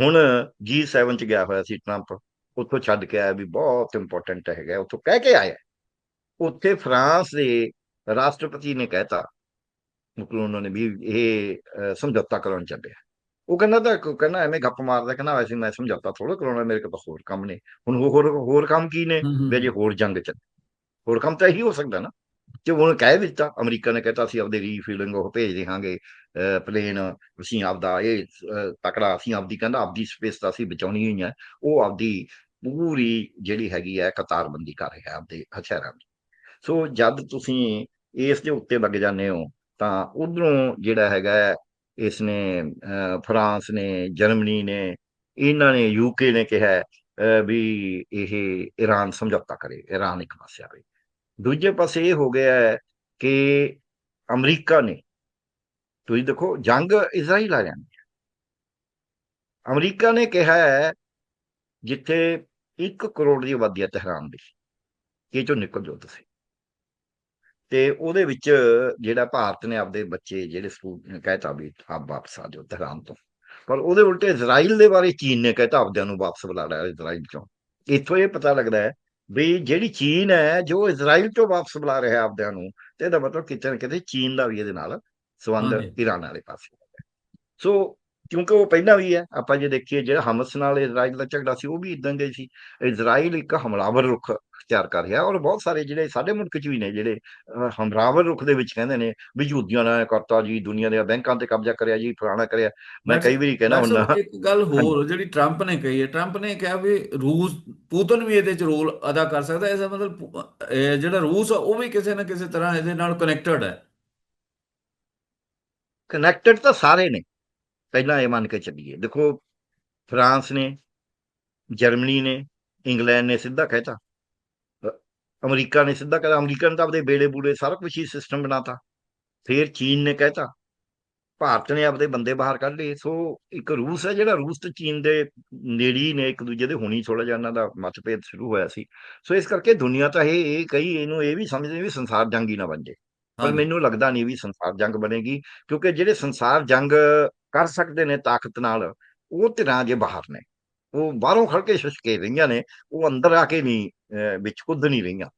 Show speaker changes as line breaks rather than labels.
ਹੁਣ G7 ਚ ਗਿਆ ਹੋਇਆ ਸੀ ਟਰੰਪ ਉੱਥੋਂ ਛੱਡ ਕੇ ਆਇਆ ਵੀ ਬਹੁਤ ਇੰਪੋਰਟੈਂਟ ਹੈਗਾ ਉੱਥੋਂ ਕਹਿ ਕੇ ਆਇਆ। ਉੱਥੇ ਫਰਾਂਸ ਦੇ ਰਾਸ਼ਟਰਪਤੀ ਨੇ ਕਹਿਤਾ ਉਹਨਾਂ ਨੇ ਵੀ ਇਹ ਸਮਝੌਤਾ ਕਰਾਉਣ ਚੱਲਿਆ ਉਹ ਕਹਿੰਦਾ ਤਾਂ ਕਹਿੰਦਾ ਐਵੇਂ ਗੱਪ ਮਾਰਦਾ ਕਹਿੰਦਾ ਵੈਸੇ ਮੈਂ ਸਮਝੌਤਾ ਥੋੜਾ ਕਰਾਉਣਾ ਮੇਰੇ ਕੋਲ ਤਾਂ ਹੋਰ ਕੰਮ ਨੇ। ਹੁਣ ਹੋਰ ਹੋਰ ਕੰਮ ਕੀ ਨੇ? ਵੀ ਅਜੇ ਹੋਰ ਜੰਗ ਚੱਲ ਹੋਰ ਕੰਮ ਤਾਂ ਇਹੀ ਹੋ ਸਕਦਾ ਨਾ। ਤੇ ਉਹਨੇ ਕਹਿ ਦਿੱਤਾ ਅਮਰੀਕਾ ਨੇ ਕਹਿਤਾ ਅਸੀਂ ਆਪਦੇ ਰੀਫਿਲਿੰਗ ਉਹ ਭੇਜ ਦੇਵਾਂਗੇ ਪਲੇਨ ਅਸੀਂ ਆਪਦਾ ਇਹ ਤਕੜਾ ਅਸੀਂ ਆਪਦੀ ਕਹਿੰਦਾ ਆਪਦੀ ਸਪੇਸ ਤਾਂ ਅਸੀਂ ਬਚਾਉਣੀ ਹੀ ਹੈ ਉਹ ਆਪਦੀ ਪੂਰੀ ਜਿਹੜੀ ਹੈਗੀ ਹੈ ਕਤਾਰਬੰਦੀ ਕਰ ਰਿਹਾ ਆਪਦੇ ਹਥਿਆਰਾਂ ਦੀ। ਸੋ ਜਦ ਤੁਸੀਂ ਇਸ ਦੇ ਉੱਤੇ ਲੱਗ ਜਾਂਦੇ ਹੋ ਤਾਂ ਉਧਰੋਂ ਜਿਹੜਾ ਹੈਗਾ ਹੈ, ਇਸ ਨੇ ਫਰਾਂਸ ਨੇ ਜਰਮਨੀ ਨੇ ਇਹਨਾਂ ਨੇ ਯੂਕੇ ਨੇ ਕਿਹਾ ਵੀ ਇਹ ਈਰਾਨ ਸਮਝੌਤਾ ਕਰੇ ਈਰਾਨ ਇੱਕ ਪਾਸੇ ਆਵੇ। ਦੂਜੇ ਪਾਸੇ ਇਹ ਹੋ ਗਿਆ ਹੈ ਕਿ ਅਮਰੀਕਾ ਨੇ, ਤੁਸੀਂ ਦੇਖੋ ਜੰਗ ਇਜ਼ਰਾਈਲ ਆ ਜਾਂਦੀ ਹੈ। ਅਮਰੀਕਾ ਨੇ ਕਿਹਾ ਹੈ ਜਿੱਥੇ 1 ਕਰੋੜ ਦੀ ਆਬਾਦੀ ਹੈ ਤਹਿਰਾਨ ਦੀ ਇਹ ਚੋਂ ਨਿਕਲ ਜਾਓ ਤੁਸੀਂ। ਤੇ ਉਹਦੇ ਵਿੱਚ ਜਿਹੜਾ ਭਾਰਤ ਨੇ ਆਪਦੇ ਬੱਚੇ ਜਿਹੜੇ ਸਕੂਲ ਕਹਿਤਾ ਵੀ ਆਪ ਵਾਪਸ ਆ ਜਾਓ ਤਹਿਰਾਨ ਤੋਂ। ਪਰ ਉਹਦੇ ਉਲਟੇ ਇਜ਼ਰਾਈਲ ਦੇ ਬਾਰੇ ਚੀਨ ਨੇ ਕਹਿਤਾ ਆਪਦਿਆਂ ਨੂੰ ਵਾਪਸ ਬੁਲਾ ਲਿਆ ਇਜ਼ਰਾਈਲ ਚੋਂ। ਇੱਥੋਂ ਇਹ ਪਤਾ ਲੱਗਦਾ ਹੈ ਵੀ ਜਿਹੜੀ ਚੀਨ ਹੈ ਜੋ ਇਜ਼ਰਾਈਲ ਤੋਂ ਵਾਪਸ ਬੁਲਾ ਰਿਹਾ ਆਪਦਿਆਂ ਨੂੰ ਤੇ ਇਹਦਾ ਮਤਲਬ ਕਿਤੇ ਨਾ ਕਿਤੇ ਚੀਨ ਦਾ ਵੀ ਇਹਦੇ ਨਾਲ ਸੰਬੰਧ। ਈਰਾਨ ਵਾਲੇ ਪਾਸੇ। ਸੋ ਕਿਉਂਕਿ ਉਹ ਪਹਿਲਾਂ ਵੀ ਹੈ ਆਪਾਂ ਜੇ ਦੇਖੀਏ ਜਿਹੜਾ ਹਮਸ ਨਾਲ ਇਜ਼ਰਾਈਲ ਦਾ ਝਗੜਾ ਸੀ ਉਹ ਵੀ ਇਦਾਂ ਦੇ ਸੀ ਇਜ਼ਰਾਈਲ ਇੱਕ ਹਮਲਾਵਰ ਰੁਖ ਅਖਤਿਆਰ ਕਰ ਰਿਹਾ ਔਰ ਬਹੁਤ ਸਾਰੇ ਜਿਹੜੇ ਸਾਡੇ ਮੁਲਕ 'ਚ ਵੀ ਨੇ ਜਿਹੜੇ ਅਹ, ਹਮਲਾਵਰ ਰੁਖ ਦੇ ਵਿੱਚ ਕਹਿੰਦੇ ਨੇ ਵੀ ਯਹੂਦੀਆਂ ਨੇ ਕਰਤਾ ਜੀ ਦੁਨੀਆ ਦੇ ਬੈਂਕਾਂ ਤੇ ਕਬਜ਼ਾ ਕਰਿਆ ਜੀ ਫਲਾਣਾ ਕਰਿਆ ਮੈਂ ਕਈ ਵਾਰੀ ਕਹਿਣਾ ਹੁੰਦਾ
ਇੱਕ ਗੱਲ ਹੋਰ ਜਿਹੜੀ ਟਰੰਪ ਨੇ ਕਹੀ ਹੈ ਟਰੰਪ ਨੇ ਕਿਹਾ ਵੀ ਰੂਸ ਪੂਤਨ ਵੀ ਇਹਦੇ ਚ ਰੋਲ ਅਦਾ ਕਰ ਸਕਦਾ ਹੈ। ਇਹਦਾ ਮਤਲਬ ਜਿਹੜਾ ਰੂਸ ਆ, ਉਹ ਵੀ ਕਿਸੇ ਨਾ ਕਿਸੇ ਤਰ੍ਹਾਂ ਇਹਦੇ ਨਾਲ ਕਨੈਕਟਡ ਹੈ।
ਕਨੈਕਟਡ ਤਾਂ ਸਾਰੇ ਨੇ, ਪਹਿਲਾਂ ਇਹ ਮੰਨ ਕੇ ਚੱਲੀਏ। ਦੇਖੋ, ਫਰਾਂਸ ਨੇ, ਜਰਮਨੀ ਨੇ, ਇੰਗਲੈਂਡ ਨੇ ਸਿੱਧਾ ਕਹਿਤਾ। ਅਮਰੀਕਾ ਨੇ ਸਿੱਧਾ ਕਹਿਤਾ। ਅਮਰੀਕਾ ਨੇ ਤਾਂ ਆਪਦੇ ਬੇੜੇ ਬੂੜੇ ਸਾਰਾ ਕੁਝ ਹੀ ਸਿਸਟਮ ਬਣਾਤਾ। ਫਿਰ ਚੀਨ ਨੇ ਕਹਿਤਾ। ਭਾਰਤ ਨੇ ਆਪਦੇ ਬੰਦੇ ਬਾਹਰ ਕੱਢ ਲਏ ਸੋ ਇੱਕ ਰੂਸ ਹੈ ਜਿਹੜਾ ਰੂਸ ਤੇ ਚੀਨ ਦੇ ਨੇੜੇ ਨੇ ਇੱਕ ਦੂਜੇ ਦੇ ਹੁਣੀ ਥੋੜਾ ਜਿਹਾ ਇਹਨਾਂ ਦਾ ਮਤਭੇਦ ਸ਼ੁਰੂ ਹੋਇਆ ਸੀ। ਸੋ ਇਸ ਕਰਕੇ ਦੁਨੀਆ ਤਾਂ ਇਹ ਇਹ ਕਈ ਇਹਨੂੰ ਇਹ ਵੀ ਸਮਝਦੇ ਵੀ ਸੰਸਾਰ ਜੰਗ ਹੀ ਨਾ ਬਣ ਜੇ ਪਰ। ਮੈਨੂੰ ਲੱਗਦਾ ਨਹੀਂ ਵੀ ਸੰਸਾਰ ਜੰਗ ਬਣੇਗੀ ਕਿਉਂਕਿ ਜਿਹੜੇ ਸੰਸਾਰ ਜੰਗ ਕਰ ਸਕਦੇ ਨੇ ਤਾਕਤ ਨਾਲ ਉਹ ਧਿਰਾਂ ਜੇ ਬਾਹਰ ਨੇ। ਉਹ ਬਾਹਰੋਂ ਖੜ ਕੇ ਸ਼ਸ਼ਕੇ ਰਹੀਆਂ ਨੇ ਉਹ ਅੰਦਰ ਆ ਕੇ ਨਹੀਂ ਵਿੱਚ ਕੁੱਦ ਨਹੀਂ ਰਹੀਆਂ।